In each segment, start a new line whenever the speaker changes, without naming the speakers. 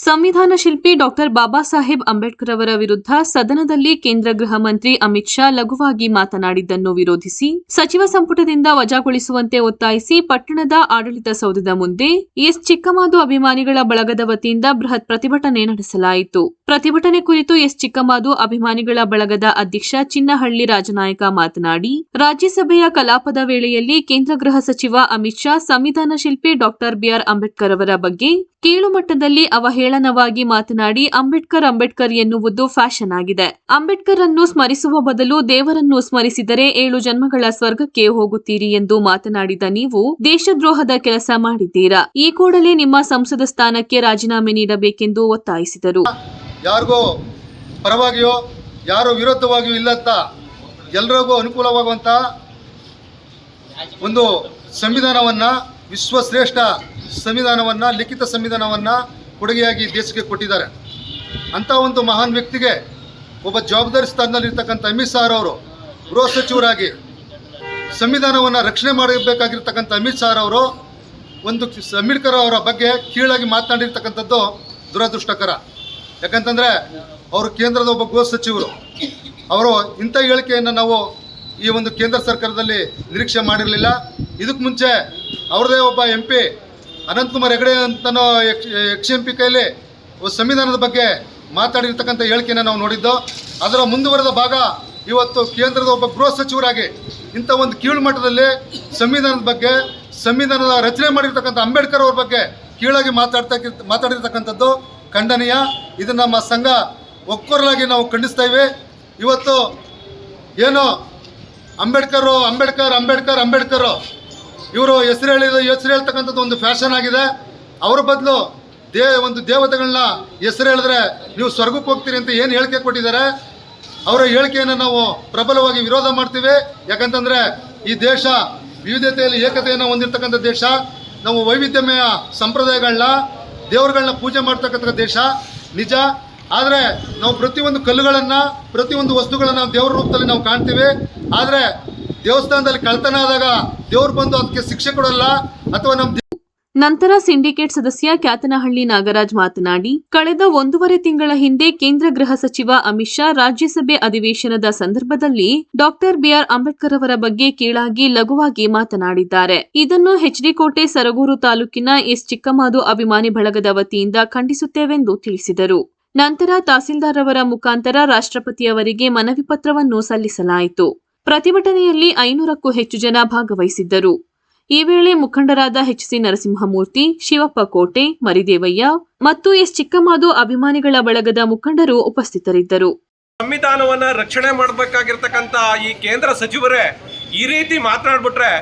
ಸಂವಿಧಾನ ಶಿಲ್ಪಿ ಡಾಕ್ಟರ್ ಬಾಬಾ ಸಾಹೇಬ್ ಅಂಬೇಡ್ಕರ್ ಅವರ ವಿರುದ್ಧ ಸದನದಲ್ಲಿ ಕೇಂದ್ರ ಗೃಹ ಮಂತ್ರಿ ಅಮಿತ್ ಶಾ ಲಘುವಾಗಿ ಮಾತನಾಡಿದ್ದನ್ನು ವಿರೋಧಿಸಿ ಸಚಿವ ಸಂಪುಟದಿಂದ ವಜಾಗೊಳಿಸುವಂತೆ ಒತ್ತಾಯಿಸಿ ಪಟ್ಟಣದ ಆಡಳಿತ ಸೌಧದ ಮುಂದೆ ಎಸ್ ಚಿಕ್ಕಮಾದು ಅಭಿಮಾನಿಗಳ ಬಳಗದ ವತಿಯಿಂದ ಬೃಹತ್ ಪ್ರತಿಭಟನೆ ನಡೆಸಲಾಯಿತು. ಪ್ರತಿಭಟನೆ ಕುರಿತು ಎಸ್ ಚಿಕ್ಕಮಾದು ಅಭಿಮಾನಿಗಳ ಬಳಗದ ಅಧ್ಯಕ್ಷ ಚಿನ್ನಹಳ್ಳಿ ರಾಜನಾಯಕ ಮಾತನಾಡಿ, ರಾಜ್ಯಸಭೆಯ ಕಲಾಪದ ವೇಳೆಯಲ್ಲಿ ಕೇಂದ್ರ ಗೃಹ ಸಚಿವ ಅಮಿತ್ ಶಾ ಸಂವಿಧಾನ ಶಿಲ್ಪಿ ಡಾಕ್ಟರ್ ಬಿಆರ್ ಅಂಬೇಡ್ಕರ್ ಅವರ ಬಗ್ಗೆ ಕೀಳು ಮಟ್ಟದಲ್ಲಿ ಅವಹೇಳನವಾಗಿ ಮಾತನಾಡಿ ಅಂಬೇಡ್ಕರ್ ಅಂಬೇಡ್ಕರ್ ಎನ್ನುವುದು ಫ್ಯಾಷನ್ ಆಗಿದೆ. ಅಂಬೇಡ್ಕರ್ ಅನ್ನು ಸ್ಮರಿಸುವ ಬದಲು ದೇವರನ್ನು ಸ್ಮರಿಸಿದರೆ ಏಳು ಜನ್ಮಗಳ ಸ್ವರ್ಗಕ್ಕೆ ಹೋಗುತ್ತೀರಿ ಎಂದು ಮಾತನಾಡಿದ ನೀವು ದೇಶದ್ರೋಹದ ಕೆಲಸ ಮಾಡಿದ್ದೀರಾ? ಈ ಕೂಡಲೇ ನಿಮ್ಮ ಸಂಸದ ಸ್ಥಾನಕ್ಕೆ ರಾಜೀನಾಮೆ ನೀಡಬೇಕೆಂದು ಒತ್ತಾಯಿಸಿದರು.
ಯಾರಿಗೂ ಪರವಾಗಿಯೋ, ಯಾರು ಎಲ್ರಿಗೂ ಅನುಕೂಲವಾಗುವಂತ ಒಂದು ಸಂವಿಧಾನವನ್ನು ವಿಶ್ವಶ್ರೇಷ್ಠ ಸಂವಿಧಾನವನ್ನು, ಲಿಖಿತ ಸಂವಿಧಾನವನ್ನು ಕೊಡುಗೆಯಾಗಿ ದೇಶಕ್ಕೆ ಕೊಟ್ಟಿದ್ದಾರೆ. ಅಂಥ ಒಂದು ಮಹಾನ್ ವ್ಯಕ್ತಿಗೆ ಒಬ್ಬ ಜವಾಬ್ದಾರಿ ಸ್ಥಾನದಲ್ಲಿರ್ತಕ್ಕಂಥ ಅಮಿತ್ ಶಾ ಅವರು, ಗೃಹ ಸಚಿವರಾಗಿ ಸಂವಿಧಾನವನ್ನು ರಕ್ಷಣೆ ಮಾಡಬೇಕಾಗಿರ್ತಕ್ಕಂಥ ಅಮಿತ್ ಶಾ ಅವರು, ಒಂದು ಅಂಬೇಡ್ಕರ್ ಅವರ ಬಗ್ಗೆ ಕೀಳಾಗಿ ಮಾತನಾಡಿರ್ತಕ್ಕಂಥದ್ದು ದುರದೃಷ್ಟಕರ. ಯಾಕಂತಂದರೆ, ಅವರು ಕೇಂದ್ರದ ಒಬ್ಬ ಗೃಹ ಸಚಿವರು. ಅವರು ಇಂಥ ಹೇಳಿಕೆಯನ್ನು ನಾವು ಈ ಒಂದು ಕೇಂದ್ರ ಸರ್ಕಾರದಲ್ಲಿ ನಿರೀಕ್ಷೆ ಮಾಡಿರಲಿಲ್ಲ. ಇದಕ್ಕೆ ಮುಂಚೆ ಅವ್ರದ್ದೇ ಒಬ್ಬ ಎಂ ಪಿ ಅನಂತಕುಮಾರ್ ಹೆಗಡೆ ಅಂತನೋ ಎಕ್ಸ್ ಎಕ್ಸ್ ಎಂ ಪಿ ಕೈಲಿ ಸಂವಿಧಾನದ ಬಗ್ಗೆ ಮಾತಾಡಿರ್ತಕ್ಕಂಥ ಹೇಳಿಕೆನ ನಾವು ನೋಡಿದ್ದು. ಅದರ ಮುಂದುವರೆದ ಭಾಗ ಇವತ್ತು ಕೇಂದ್ರದ ಒಬ್ಬ ಗೃಹ ಸಚಿವರಾಗಿ ಇಂಥ ಒಂದು ಕೀಳು ಮಟ್ಟದಲ್ಲಿ ಸಂವಿಧಾನದ ಬಗ್ಗೆ, ಸಂವಿಧಾನದ ರಚನೆ ಮಾಡಿರ್ತಕ್ಕಂಥ ಅಂಬೇಡ್ಕರ್ ಅವ್ರ ಬಗ್ಗೆ ಕೀಳಾಗಿ ಮಾತಾಡ್ತಕ್ಕ ಮಾತಾಡಿರ್ತಕ್ಕಂಥದ್ದು ಖಂಡನೀಯ. ಇದು ನಮ್ಮ ಸಂಘ ಒಕ್ಕೊರಲಾಗಿ ನಾವು ಖಂಡಿಸ್ತಾ ಇವೆ ಇವತ್ತು ಏನು ಅಂಬೇಡ್ಕರು, ಅಂಬೇಡ್ಕರ್ ಅಂಬೇಡ್ಕರ್, ಅಂಬೇಡ್ಕರು ಇವರು ಹೆಸರು ಹೇಳಿದ ಹೆಸರು ಹೇಳ್ತಕ್ಕಂಥದ್ದು ಒಂದು ಫ್ಯಾಷನ್ ಆಗಿದೆ. ಅವ್ರ ಬದಲು ದೇ ಒಂದು ದೇವತೆಗಳನ್ನ ಹೆಸರು ಹೇಳಿದ್ರೆ ನೀವು ಸ್ವರ್ಗಕ್ಕೆ ಹೋಗ್ತೀರಿ ಅಂತ ಏನು ಹೇಳಿಕೆ ಕೊಟ್ಟಿದ್ದಾರೆ? ಅವರ ಹೇಳಿಕೆಯನ್ನು ನಾವು ಪ್ರಬಲವಾಗಿ ವಿರೋಧ ಮಾಡ್ತೀವಿ. ಯಾಕಂತಂದರೆ ಈ ದೇಶ ವಿವಿಧತೆಯಲ್ಲಿ ಏಕತೆಯನ್ನು ಹೊಂದಿರತಕ್ಕಂಥ ದೇಶ. ನಾವು ವೈವಿಧ್ಯಮಯ ಸಂಪ್ರದಾಯಗಳನ್ನ ದೇವರುಗಳನ್ನ ಪೂಜೆ ಮಾಡ್ತಕ್ಕಂಥ ದೇಶ. ನಿಜ. ಆದರೆ ನಾವು ಪ್ರತಿಯೊಂದು ಕಲ್ಲುಗಳನ್ನು, ಪ್ರತಿಯೊಂದು ವಸ್ತುಗಳನ್ನು ದೇವರ ರೂಪದಲ್ಲಿ ನಾವು ಕಾಣ್ತೀವಿ. ಆದರೆ ದೇವಸ್ಥಾನದಲ್ಲಿ ಕಳ್ತನ ಆದಾಗ ದೇವ್ರು ಬಂದು ಅದಕ್ಕೆ ಶಿಕ್ಷೆ ಕೊಡಲ್ಲ ಅಥವಾ ನಮ್ಮ
ನಂತರ ಸಿಂಡಿಕೇಟ್ ಸದಸ್ಯ ಕ್ಯಾತನಹಳ್ಳಿ ನಾಗರಾಜ್ ಮಾತನಾಡಿ, ಕಳೆದ ಒಂದೂವರೆ ತಿಂಗಳ ಹಿಂದೆ ಕೇಂದ್ರ ಗೃಹ ಸಚಿವ ಅಮಿತ್ ಶಾ ರಾಜ್ಯಸಭೆ ಅಧಿವೇಶನದ ಸಂದರ್ಭದಲ್ಲಿ ಡಾಕ್ಟರ್ ಬಿಆರ್ ಅಂಬೇಡ್ಕರ್ ಅವರ ಬಗ್ಗೆ ಕೀಳಾಗಿ ಲಘುವಾಗಿ ಮಾತನಾಡಿದ್ದಾರೆ. ಇದನ್ನು ಎಚ್ಡಿಕೋಟೆ ಸರಗೂರು ತಾಲೂಕಿನ ಎಸ್ ಚಿಕ್ಕಮಾದು ಅಭಿಮಾನಿ ಬಳಗದ ವತಿಯಿಂದ ಖಂಡಿಸುತ್ತೇವೆಂದು ತಿಳಿಸಿದರು. ನಂತರ ತಹಸೀಲ್ದಾರ್ ಅವರ ಮುಖಾಂತರ ರಾಷ್ಟ್ರಪತಿಯವರಿಗೆ ಮನವಿ ಪತ್ರವನ್ನು ಸಲ್ಲಿಸಲಾಯಿತು. ಪ್ರತಿಭಟನೆಯಲ್ಲಿ ಐನೂರಕ್ಕೂ ಹೆಚ್ಚು ಜನ ಭಾಗವಹಿಸಿದ್ದರು. ಈ ವೇಳೆ ಮುಖಂಡರಾದ ಎಚ್ಸಿ ನರಸಿಂಹಮೂರ್ತಿ, ಶಿವಪ್ಪ ಕೋಟೆ, ಮರಿದೇವಯ್ಯ ಮತ್ತು ಎಸ್ ಚಿಕ್ಕಮಾದು ಅಭಿಮಾನಿಗಳ ಬಳಗದ ಮುಖಂಡರು ಉಪಸ್ಥಿತರಿದ್ದರು.
ಸಂವಿಧಾನವನ್ನ ರಕ್ಷಣೆ ಮಾಡಬೇಕಾಗಿರ್ತಕ್ಕಂಥ ಈ ಕೇಂದ್ರ ಸಚಿವರೇ, ಈ ರೀತಿ ಮಾತನಾಡ್ಬಿಟ್ರೆ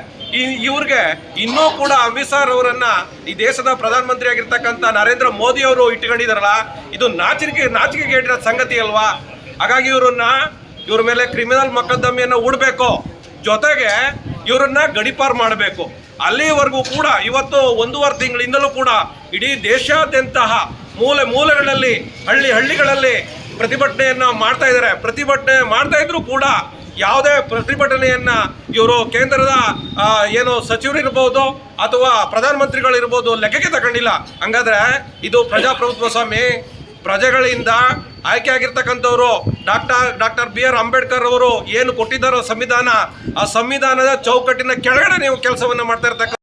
ಇವ್ರಿಗೆ ಇನ್ನೂ ಕೂಡ ಅಮಿತ್ ಶಾ ಅವರನ್ನ ಈ ದೇಶದ ಪ್ರಧಾನಮಂತ್ರಿ ಆಗಿರ್ತಕ್ಕಂಥ ನರೇಂದ್ರ ಮೋದಿ ಅವರು ಇಟ್ಕೊಂಡಿದಾರಲ್ಲ ಇದು ನಾಚಿಕೆ ನಾಚಿಕೆಗೇಟಿನ ಸಂಗತಿ ಅಲ್ವಾ? ಹಾಗಾಗಿ ಇವ್ರನ್ನ ಇವ್ರ ಮೇಲೆ ಕ್ರಿಮಿನಲ್ ಮೊಕದ್ದಮೆಯನ್ನು ಹೂಡಬೇಕು. ಜೊತೆಗೆ ಇವರನ್ನ ಗಡಿಪಾರು ಮಾಡಬೇಕು. ಅಲ್ಲಿವರೆಗೂ ಕೂಡ, ಇವತ್ತು ಒಂದೂವರೆ ತಿಂಗಳಿಂದಲೂ ಕೂಡ ಇಡೀ ದೇಶಾದ್ಯಂತಹ ಮೂಲೆ ಮೂಲೆಗಳಲ್ಲಿ, ಹಳ್ಳಿ ಹಳ್ಳಿಗಳಲ್ಲಿ ಪ್ರತಿಭಟನೆಯನ್ನ ಮಾಡ್ತಾ ಇದ್ದಾರೆ. ಪ್ರತಿಭಟನೆ ಮಾಡ್ತಾ ಇದ್ರು ಕೂಡ ಯಾವುದೇ ಪ್ರತಿಭಟನೆಯನ್ನ ಇವರು ಕೇಂದ್ರದ ಏನು ಸಚಿವರಿರ್ಬೋದು ಅಥವಾ ಪ್ರಧಾನಮಂತ್ರಿಗಳಿರ್ಬೋದು ಲೆಕ್ಕಕ್ಕೆ ತಗೊಂಡಿಲ್ಲ. ಹಂಗಾದ್ರೆ ಇದು ಪ್ರಜಾಪ್ರಭುತ್ವ ಸ್ವಾಮಿ, ಪ್ರಜೆಗಳಿಂದ ಆಯ್ಕೆ ಆಗಿರ್ತಕ್ಕಂಥವ್ರು, doctor doctor B R Ambedkar ಅವರು ಏನು ಕೊಟ್ಟಿದ್ದಾರೋ ಸಂವಿಧಾನ, ಆ ಸಂವಿಧಾನದ ಚೌಕಟ್ಟಿನ ಕೆಳಗಡೆ ನೀವು ಕೆಲಸವನ್ನು ಮಾಡ್ತಾ ಇರ್ತಕ್ಕಂಥ